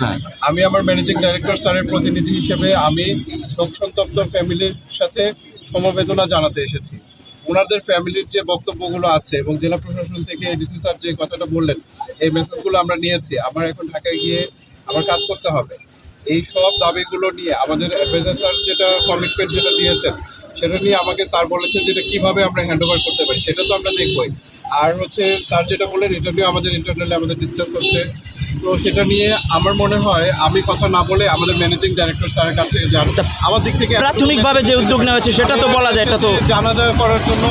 হ্যাঁ। আমি আমার ম্যানেজিং ডাইরেক্টর স্যারের প্রতিনিধি হিসেবে আমি শোক সন্তপ্ত ফ্যামিলির সাথে সমবেদনা জানাতে এসেছি। ওনাদের ফ্যামিলির যে বক্তব্যগুলো আছে এবং জেলা প্রশাসন থেকে ডিসি স্যার যে কথাটা বললেন, এই মেসেজগুলো আমরা নিয়েছি। আমার এখন ঢাকায় গিয়ে আমার কাজ করতে হবে। এই সব দাবিগুলো নিয়ে আমাদের অ্যাডভাইজার স্যার যেটা কমিটমেন্ট যেটা দিয়েছেন, সেটা নিয়ে আমাকে স্যার বলেছেন যেটা কীভাবে আমরা হ্যান্ড ওভার করতে পারি, সেটা তো আমরা দেখবই। আর হচ্ছে স্যার যেটা বললেন এটা নিয়ে আমাদের ইন্টারনালি আমাদের ডিসকাস হচ্ছে। তো সেটা নিয়ে আমার মনে হয় আমি কথা না বলে আমাদের ম্যানেজিং ডাইরেক্টর স্যারের কাছে যান। আমার দিক থেকে প্রাথমিকভাবে যে উদ্যোগ নেওয়া হয়েছে সেটা তো বলা যায় এটা তো জানা জানাজা করার জন্য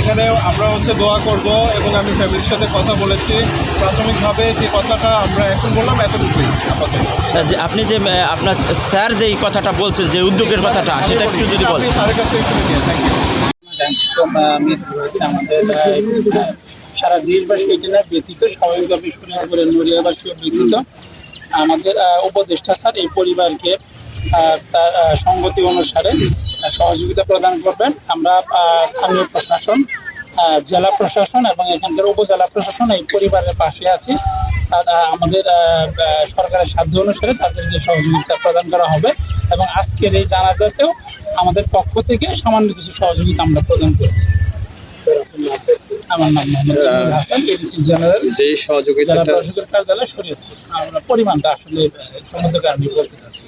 এখানে আমরা হচ্ছে দোয়া করব এবং আমি ফ্যামিলির সাথে কথা বলেছি। প্রাথমিকভাবে যে কথাটা আমরা এখন বললাম এতটুকুই আপাতত। যে আপনি যে আপনার স্যার যে এই কথাটা বলছেন যে উদ্যোগের কথাটা সেটা একটু যদি আপনি বলেন। স্যারের কাছে শুনে থ্যাংক ইউ মৃত্যু হয়েছে আমাদের সারা দেশবাসী এটা না ব্যথিত। স্বাভাবিকভাবে করে নড়িয়াবাসীও ব্যথিত। আমাদের উপদেষ্টা স্যার এই পরিবারকে তার সঙ্গতি অনুসারে সহযোগিতা প্রদান করবেন। আমরা স্থানীয় প্রশাসন জেলা প্রশাসন এবং এখানকার উপজেলা প্রশাসন এই পরিবারের পাশে আছি। আমাদের সরকারের সাধ্য অনুসারে তাদেরকে সহযোগিতা প্রদান করা হবে। এবং আজকের এই জানাজাতেও আমাদের পক্ষ থেকে সামান্য কিছু সহযোগিতা আমরা প্রদান করেছি। আমার নাম মোহাম্মদ জেনারেল যে জেলা শরীয়তপুর আমরা পরিমাণটা আসলে সমুদ্র সম্বন্ধে আমি বলতে চাচ্ছি